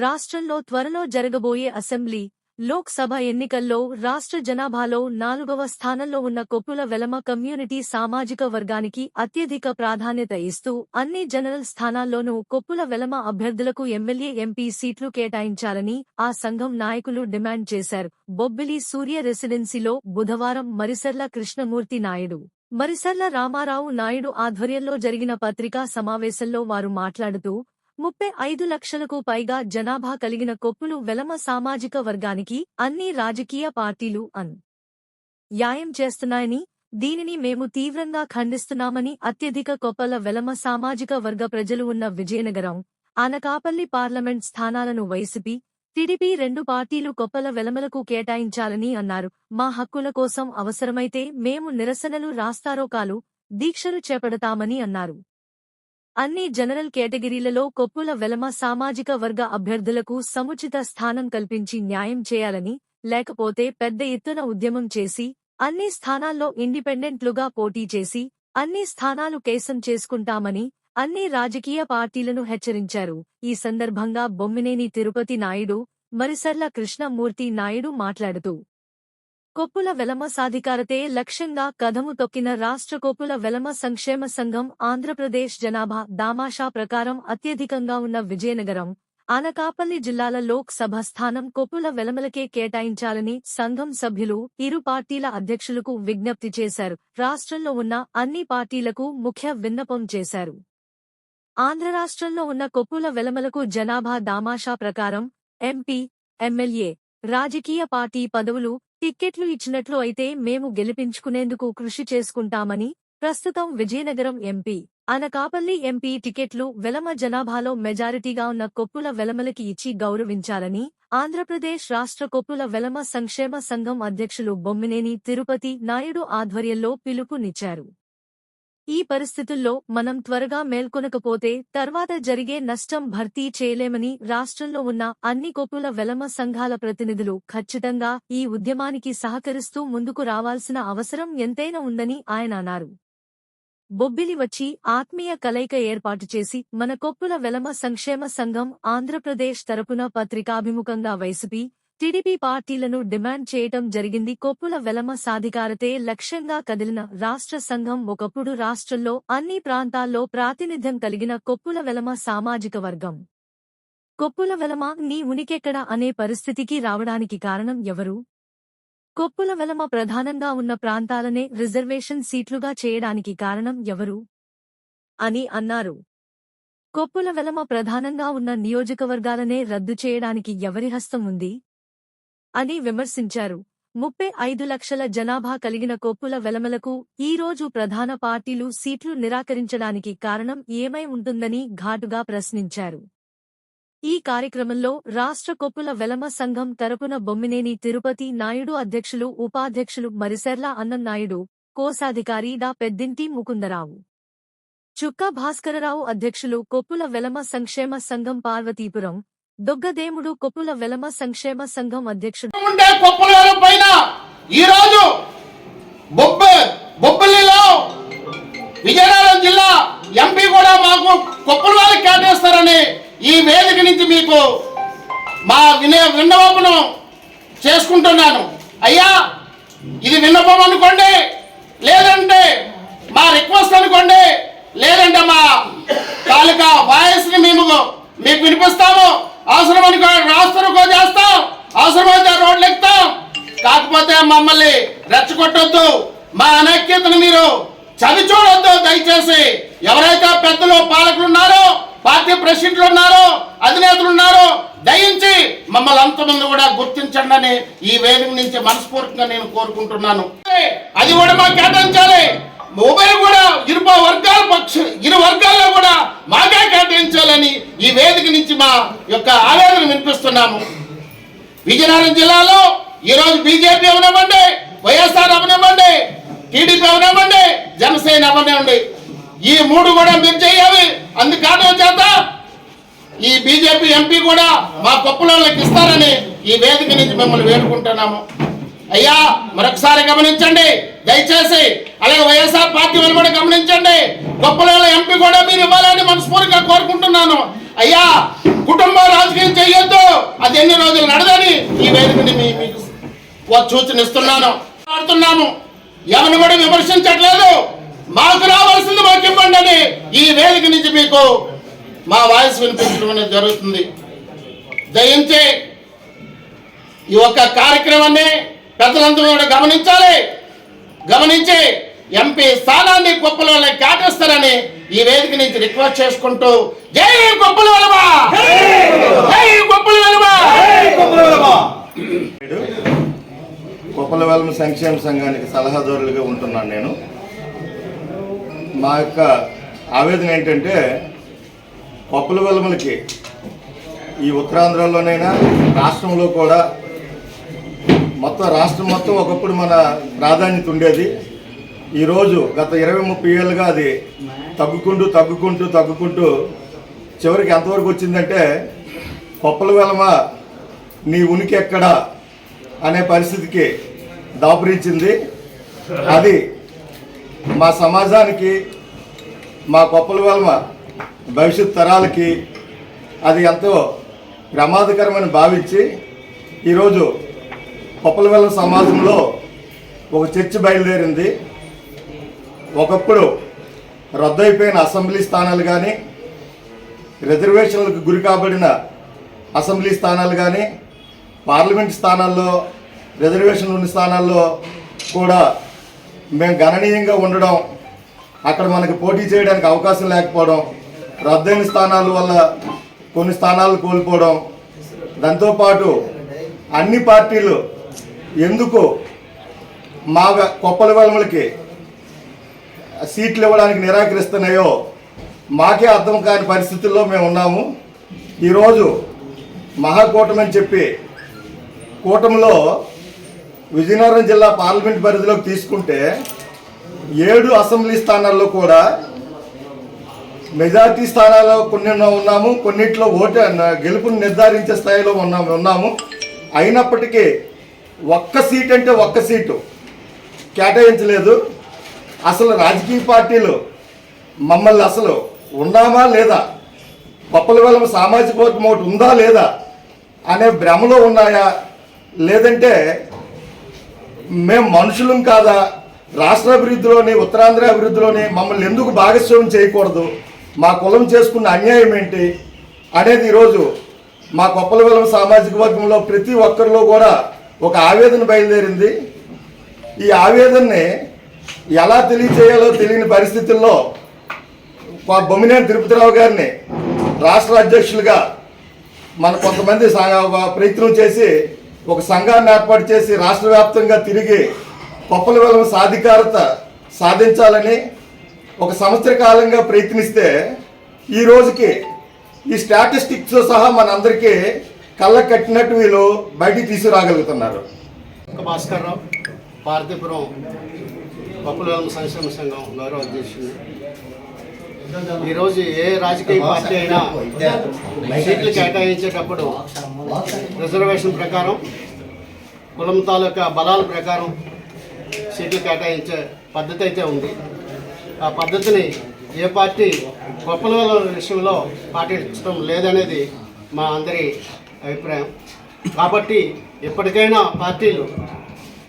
రాష్ట్రంలో త్వరలో జరగబోయే అసెంబ్లీ లోక్సభ ఎన్నికల్లో రాష్ట్ర జనాభాలో నాలుగవ స్థానంలో ఉన్న కొప్పుల వెలమ కమ్యూనిటీ సామాజిక వర్గానికి అత్యధిక ప్రాధాన్యత ఇస్తూ అన్ని జనరల్ స్థానాల్లోనూ కొప్పుల వెలమ అభ్యర్థులకు ఎమ్మెల్యే ఎంపీ సీట్లు కేటాయించాలని ఆ సంఘం నాయకులు డిమాండ్ చేశారు. బొబ్బిలి సూర్య రెసిడెన్సీలో బుధవారం మరిసర్ల కృష్ణమూర్తి నాయుడు మరిసర్ల రామారావు నాయుడు ఆధ్వర్యంలో జరిగిన పత్రికా సమావేశంలో వారు మాట్లాడుతూ ముప్పై ఐదు లక్షలకు పైగా జనాభా కలిగిన కొప్పులు వెలమ సామాజిక వర్గానికి అన్ని రాజకీయ పార్టీలు అన్ న్యాయం చేస్తున్నాయని దీనిని మేము తీవ్రంగా ఖండిస్తున్నామని అత్యధిక కొప్పల వెలమ సామాజిక వర్గ ప్రజలు ఉన్న విజయనగరం ఆనకాపల్లి పార్లమెంట్ స్థానాలను వైసీపీ టీడీపీ రెండు పార్టీలు కొప్పల వెలమలకు కేటాయించాలని అన్నారు. మా హక్కుల కోసం అవసరమైతే మేము నిరసనలు రాస్తారోకాలు దీక్షలు చేపడతామని అన్నారు. అన్ని జనరల్ కేటగిరీలలో కొప్పుల వెలమ సామాజిక వర్గ అభ్యర్థులకు సముచిత స్థానం కల్పించి న్యాయం చేయాలని లేకపోతే పెద్ద ఎత్తున ఉద్యమం చేసి అన్ని స్థానాల్లో ఇండిపెండెంట్లుగా పోటీ చేసి అన్ని స్థానాలు కేసం చేసుకుంటామని అన్ని రాజకీయ పార్టీలను హెచ్చరించారు. ఈ సందర్భంగా బొమ్మినేని తిరుపతి నాయుడు మరిసర్ల కృష్ణమూర్తి నాయుడు మాట్లాడుతూ కొప్పుల వెలమ సాధికారతే లక్ష్యంగా కథము తొక్కిన రాష్ట్ర కొప్పుల వెలమ సంక్షేమ సంఘం ఆంధ్రప్రదేశ్ జనాభా దామాషా ప్రకారం అత్యధికంగా ఉన్న విజయనగరం అనకాపల్లి జిల్లాల లోక్ సభ స్థానం కొప్పుల వెలమలకే కేటాయించాలని సంఘం సభ్యులు ఇరు పార్టీల అధ్యక్షులకు విజ్ఞప్తి చేశారు. రాష్ట్రంలో ఉన్న అన్ని పార్టీలకు ముఖ్య విన్నపం చేశారు. ఆంధ్ర రాష్ట్రంలో ఉన్న కొప్పుల వెలమలకు జనాభా దామాషా ప్రకారం ఎంపీ ఎమ్మెల్యే రాజకీయ పార్టీ పదవులు టిక్కెట్లు ఇచ్చినట్లు అయితే మేము గెలిపించుకునేందుకు కృషి చేసుకుంటామని ప్రస్తుతం విజయనగరం ఎంపీ అనకాపల్లి ఎంపీ టికెట్లు వెలమ జనాభాలో మెజారిటీగా ఉన్న కొప్పుల వెలమలకి ఇచ్చి గౌరవించాలని ఆంధ్రప్రదేశ్ రాష్ట్ర కొప్పుల వెలమ సంక్షేమ సంఘం అధ్యక్షులు బొమ్మినేని తిరుపతి నాయుడు ఆధ్వర్యంలో పిలుపునిచ్చారు. ఈ పరిస్థితుల్లో మనం త్వరగా మేల్కొనకపోతే తర్వాత జరిగే నష్టం భర్తీ చేయలేమని రాష్ట్రంలో ఉన్న అన్ని కొప్పుల వెలమ సంఘాల ప్రతినిధులు ఖచ్చితంగా ఈ ఉద్యమానికి సహకరిస్తూ ముందుకు రావాల్సిన అవసరం ఎంతైనా ఉందని ఆయన అన్నారు. బొబ్బిలి వచ్చి ఆత్మీయ కలయిక ఏర్పాటు చేసి మన కొప్పుల వెలమ సంక్షేమ సంఘం ఆంధ్రప్రదేశ్ తరపున పత్రికాభిముఖంగా వైసీపీ టీడీపీ పార్టీలను డిమాండ్ చేయటం జరిగింది. కొప్పుల వెలమ సాధికారతే లక్ష్యంగా కదిలిన రాష్ట్ర సంఘం ఒకప్పుడు రాష్ట్రంలో అన్ని ప్రాంతాల్లో ప్రాతినిధ్యం కలిగిన కొప్పుల వెలమ సామాజిక వర్గం. కొప్పుల వెలమ నీ ఉనికెక్కడ అనే పరిస్థితికి రావడానికి కారణం ఎవరు? కొప్పుల వెలమ ప్రధానంగా ఉన్న ప్రాంతాలనే రిజర్వేషన్ సీట్లుగా చేయడానికి కారణం ఎవరు? అని అన్నారు. కొప్పుల వెలమ ప్రధానంగా ఉన్న నియోజకవర్గాలనే రద్దు చేయడానికి ఎవరి హస్తం ఉంది? అని విమర్శించారు. ముప్పై ఐదు లక్షల జనాభా కలిగిన కొప్పుల వెలమలకు ఈ రోజు ప్రధాన పార్టీలు సీట్లు నిరాకరించడానికి కారణం ఏమై ఉంటుందని ఘాటుగా ప్రశ్నించారు. ఈ కార్యక్రమంలో రాష్ట్ర కొప్పుల వెలమ సంఘం తరపున బొమ్మినేని తిరుపతి నాయుడు అధ్యక్షులు ఉపాధ్యక్షులు మరిసెర్ల అన్నన్నాయుడు కోశాధికారి డా పెద్దింటి ముకుందరావు. చుక్క భాస్కరరావు అధ్యక్షులు కొప్పుల వెలమ సంక్షేమ సంఘం పార్వతీపురం దొగ్గదేముడు కొప్పుల వెలమ సంక్షేమ సంఘం అధ్యక్షుడు. ఉండే కొప్పల పైన ఈ రోజు బొబ్బలిలో విజయనగరం జిల్లా ఎంపీ కూడా మాకు కొప్పుల వాళ్ళకి కేటాయిస్తారని ఈ వేదిక నుంచి మీకు మా వినయ విన్నపమును చేసుకుంటున్నాను. అయ్యా ఇది విన్నపం అనుకోండి లేదంటే మా రిక్వెస్ట్ అనుకోండి లేదంటే మా తాలూకా వాయిస్ని మేము మీకు వినిపిస్తాము. అవసరం అనుకో రాష్ట్రంకో చేస్తాం. అవసరమైతే రోడ్లు ఎక్కుతాం. కాకపోతే మమ్మల్ని రెచ్చగొట్టొద్దు. మా అనైక్యతను మీరు చవి చూడొద్దు. దయచేసి ఎవరైతే పెద్దలు పాలకులు ఉన్నారో పార్టీ ప్రెసిడెంట్లు ఉన్నారో అధినేతలు ఉన్నారో దయించి మమ్మల్ని అంతమంది కూడా గుర్తించండి అని ఈ వేదిక నుంచి మనస్ఫూర్తిగా నేను కోరుకుంటున్నాను. అది కూడా మాకు కేటాయించాలి. మొబైల్ కూడా ఇరు వర్గాల పక్ష ఇరు వర్గాల్లో కూడా మాకే కేటాయించాలని ఈ వేదిక నుంచి మా యొక్క ఆవేదన వినిపిస్తున్నాము. విజయనగరం జిల్లాలో ఈరోజు బీజేపీ అవనివ్వండి వైఎస్ఆర్ అవనివ్వండి టీడీపీ అవనివ్వండి జనసేన అవనివ్వండి. ఈ మూడు కూడా మీరు చేయాలి. అందుకారణం చేత ఈ బీజేపీ ఎంపీ కూడా మా కొప్పులకి ఇస్తారని ఈ వేదిక నుంచి మిమ్మల్ని వేడుకుంటున్నాము. అయ్యా మరొకసారి గమనించండి. దయచేసి అలాగే వైఎస్ఆర్ పార్టీ వాళ్ళు కూడా గమనించండి. గొప్పల ఎంపీ కూడా మీరు ఇవ్వాలని మనస్ఫూర్తిగా కోరుకుంటున్నాను. అయ్యా కుటుంబ రాజకీయం చేయొద్దు. అది ఎన్ని రోజులు నడదని ఈ వేదికని మీ మీకు సూచనిస్తున్నాను. ఆడుతున్నాము ఎవరిని కూడా విమర్శించట్లేదు. మాకు రావాల్సింది మాకు ఇవ్వండి అని ఈ వేదిక నుంచి మీకు మా వాయిస్ వినిపించడం అనేది జరుగుతుంది. దయించి ఈ ఒక్క కార్యక్రమాన్ని పెద్దలందరూ కూడా గమనించాలి. గమనించి ఎంపీ స్థానాన్ని గొప్పల వాళ్ళకి కేటాయిస్తారని ఈ వేదిక నుంచి రిక్వెస్ట్ చేసుకుంటూ జై గొప్పల వెలమ జై గొప్పల వెలమ సంక్షేమ సంఘానికి సలహాదారులుగా ఉంటున్నాను నేను. మా యొక్క ఆవేదన ఏంటంటే కొప్పలవెల్మలకి ఈ ఉత్తరాంధ్రలోనైనా రాష్ట్రంలో కూడా మొత్తం రాష్ట్రం మొత్తం ఒకప్పుడు మన ప్రాధాన్యత ఉండేది. ఈరోజు గత ఇరవై ముప్పై ఏళ్ళుగా అది తగ్గుకుంటూ తగ్గుకుంటూ తగ్గుకుంటూ చివరికి ఎంతవరకు వచ్చిందంటే కొప్పల వెలమ నీ ఉనికి ఎక్కడా అనే పరిస్థితికి దాపురించింది. అది మా సమాజానికి మా కొప్పల వెలమ భవిష్యత్ తరాలకి అది ఎంతో ప్రమాదకరమని భావించి ఈరోజు కొప్పలవెల్ల సమాజంలో ఒక చర్చ బయలుదేరింది. ఒకప్పుడు రద్దయిపోయిన అసెంబ్లీ స్థానాలు కానీ రిజర్వేషన్లకు గురి కాబడిన అసెంబ్లీ స్థానాలు కానీ పార్లమెంట్ స్థానాల్లో రిజర్వేషన్లు ఉన్న స్థానాల్లో కూడా మేము గణనీయంగా ఉండడం అక్కడ మనకి పోటీ చేయడానికి అవకాశం లేకపోవడం రద్దయిన స్థానాల వల్ల కొన్ని స్థానాలు కోల్పోవడం దాంతోపాటు అన్ని పార్టీలు ఎందుకు మా కొప్పల వెలములకి సీట్లు ఇవ్వడానికి నిరాకరిస్తున్నాయో మాకే అర్థం కాని పరిస్థితుల్లో మేము ఉన్నాము. ఈరోజు మహాకూటమి అని చెప్పి కూటమిలో విజయనగరం జిల్లా పార్లమెంట్ పరిధిలోకి తీసుకుంటే ఏడు అసెంబ్లీ స్థానాల్లో కూడా మెజార్టీ స్థానాల్లో కొన్ని ఉన్నాము కొన్నిట్లో ఓటు గెలుపుని నిర్ధారించే స్థాయిలో ఉన్నాము ఉన్నాము. అయినప్పటికీ ఒక్క సీట్ అంటే ఒక్క సీటు కేటాయించలేదు. అసలు రాజకీయ పార్టీలు మమ్మల్ని అసలు ఉన్నామా లేదా? పప్పుల సామాజిక వర్గం ఒకటి ఉందా లేదా అనే భ్రమలో ఉన్నాయా? లేదంటే మేము మనుషులం కాదా? రాష్ట్ర అభివృద్ధిలోని ఉత్తరాంధ్ర అభివృద్ధిలోని మమ్మల్ని ఎందుకు భాగస్వామ్యం చేయకూడదు? మా కులం చేసుకున్న అన్యాయం ఏంటి? అనేది ఈరోజు మా కొప్పలవెలమ సామాజిక వర్గంలో ప్రతి ఒక్కరిలో కూడా ఒక ఆవేదన బయలుదేరింది. ఈ ఆవేదనని ఎలా తెలియచేయాలో తెలియని పరిస్థితుల్లో మా బొమ్మినేని తిరుపతిరావు గారిని రాష్ట్ర అధ్యక్షులుగా మన కొంతమంది సా- ప్రయత్నం చేసి ఒక సంఘాన్ని ఏర్పాటు చేసి రాష్ట్ర వ్యాప్తంగా తిరిగి కొప్పల సాధికారత సాధించాలని ఒక సంవత్సర కాలంగా ప్రయత్నిస్తే ఈ రోజుకి ఈ స్టాటిస్టిక్స్ సహా మనందరికీ కళ్ళ కట్టినట్టు వీళ్ళు బయటికి తీసుకురాగలుగుతున్నారు. భాస్కర్ రావు పప్పుల సంక్షేమ సంఘం గౌరవ అధ్యక్షుడు ఈరోజు ఏ రాజకీయ పార్టీ అయినా సీట్లు కేటాయించేటప్పుడు రిజర్వేషన్ ప్రకారం కులం తాలూకా బలాల ప్రకారం సీట్లు కేటాయించే పద్ధతి అయితే ఉంది. ఆ పద్ధతిని ఏ పార్టీ గొప్పల విషయంలో పాటించడం లేదనేది మా అందరి అభిప్రాయం. కాబట్టి ఎప్పటికైనా పార్టీలు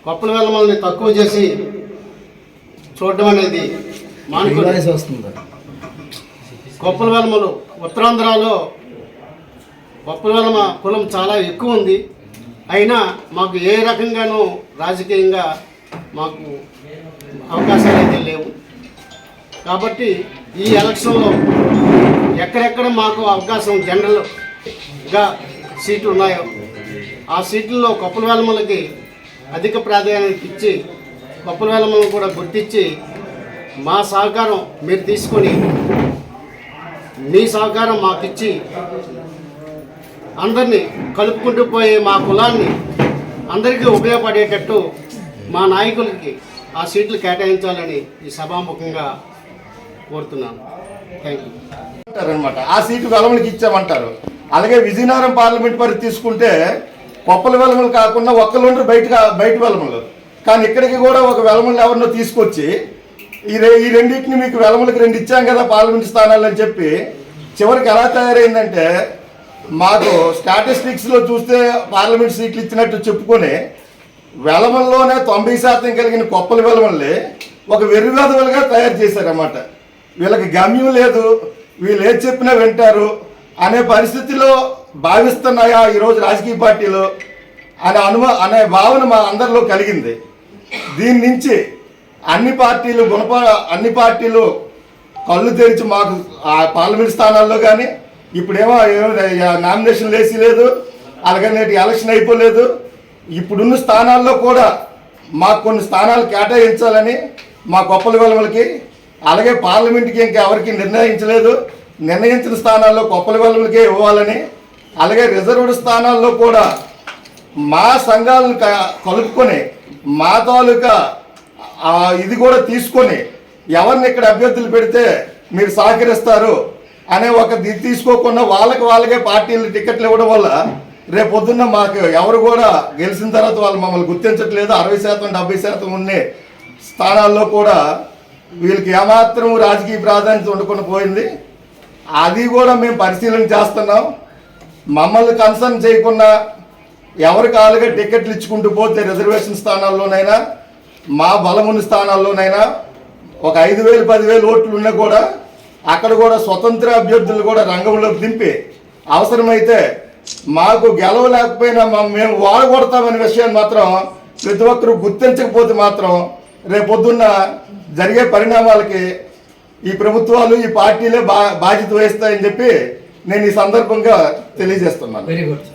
గొప్పల వేలమల్ని తక్కువ చేసి చూడడం అనేది మానుకోలేదు గొప్పల వెలమలు ఉత్తరాంధ్రలో గొప్పల వెలమ కులం చాలా ఎక్కువ ఉంది. అయినా మాకు ఏ రకంగానూ రాజకీయంగా మాకు అవకాశాలు అయితే లేవు. కాబట్టి ఈ ఎలక్షన్లో ఎక్కడెక్కడ మాకు అవకాశం జనరల్గా సీట్లు ఉన్నాయో ఆ సీట్లలో కొప్పల వేలమ్మలకి అధిక ప్రాధాన్యత ఇచ్చి కొప్పల వేలమ్మలను కూడా గుర్తించి మా సహకారం మీరు తీసుకొని మీ సహకారం మాకు ఇచ్చి అందరినీ కలుపుకుంటూ పోయే మా కులాన్ని అందరికీ ఉపయోగపడేటట్టు మా నాయకులకి ఆ సీట్లు కేటాయించాలని ఈ సభాముఖంగా కోరుతున్నాను. థ్యాంక్ యూ ఆ సీటు వెలమలకి ఇచ్చామంటారు. అలాగే విజయనగరం పార్లమెంట్ పరిధి తీసుకుంటే కొప్పల వెలమలు కాకుండా ఒక్కలుండ్రు బయట బయట వెలమలు కానీ ఇక్కడికి కూడా ఒక వెలమలు ఎవరినో తీసుకొచ్చి ఈ ఈ రెండింటిని మీకు వెలమలకి రెండు ఇచ్చాం కదా పార్లమెంట్ స్థానాలు అని చెప్పి చివరికి ఎలా తయారైందంటే మాకు స్టాటిస్టిక్స్లో చూస్తే పార్లమెంట్ సీట్లు ఇచ్చినట్టు చెప్పుకొని వెలమల్లోనే తొంభై శాతం కలిగిన కొప్పల వెలమల్ని ఒక వెర్రివేదవులుగా తయారు చేశారన్నమాట. వీళ్ళకి గమ్యం లేదు వీళ్ళు ఏది చెప్పినా వింటారు అనే పరిస్థితిలో భావిస్తున్నాయా ఈరోజు రాజకీయ పార్టీలు అనే అనుమ అనే భావన మా అందరిలో కలిగింది. దీని నుంచి అన్ని పార్టీలు గుణప అన్ని పార్టీలు కళ్ళు తెరిచి మాకు ఆ పార్లమెంట్ స్థానాల్లో కానీ ఇప్పుడేమో నామినేషన్ వేసి లేదు అలాగే నేటి ఎలక్షన్ అయిపోలేదు. ఇప్పుడున్న స్థానాల్లో కూడా మాకు కొన్ని స్థానాలు కేటాయించాలని మా గొప్పల వెలమలకి అలాగే పార్లమెంట్కి ఇంకా ఎవరికి నిర్ణయించలేదు. నిర్ణయించిన స్థానాల్లో గొప్పల వెలమలకే ఇవ్వాలని అలాగే రిజర్వ్డ్ స్థానాల్లో కూడా మా సంఘాలను కలుపుకొని మా తాలూకా ఇది కూడా తీసుకొని ఎవరిని ఇక్కడ అభ్యర్థులు పెడితే మీరు సహకరిస్తారు అనే ఒక తీసుకోకుండా వాళ్ళకి వాళ్ళకే పార్టీలు టికెట్లు ఇవ్వడం వల్ల రేపు పొద్దున్న మాకు ఎవరు కూడా గెలిచిన తర్వాత వాళ్ళు మమ్మల్ని గుర్తించట్లేదు. అరవై శాతం డెబ్బై శాతం ఉండే స్థానాల్లో కూడా వీళ్ళకి ఏమాత్రం రాజకీయ ప్రాధాన్యత ఉండకుండా పోయింది. అది కూడా మేము పరిశీలన చేస్తున్నాం. మమ్మల్ని కన్సర్న్ చేయకుండా ఎవరి కాలుగా టికెట్లు ఇచ్చుకుంటూ పోతే రిజర్వేషన్ స్థానాల్లోనైనా మా బలముని స్థానాల్లోనైనా ఒక ఐదు వేలు పదివేలు ఓట్లు ఉన్నా కూడా అక్కడ కూడా స్వతంత్ర అభ్యర్థులు కూడా రంగంలోకి దింపి అవసరమైతే మాకు గెలవలేకపోయినా లేకపోయినా మేము వాడగొడతామనే విషయాన్ని మాత్రం ప్రతి ఒక్కరూ గుర్తించకపోతే మాత్రం రేపొద్దున్న జరిగే పరిణామాలకి ఈ ప్రభుత్వాలు ఈ పార్టీలే బా బాధ్యత వహిస్తాయని చెప్పి నేను ఈ సందర్భంగా తెలియజేస్తున్నాను. Very good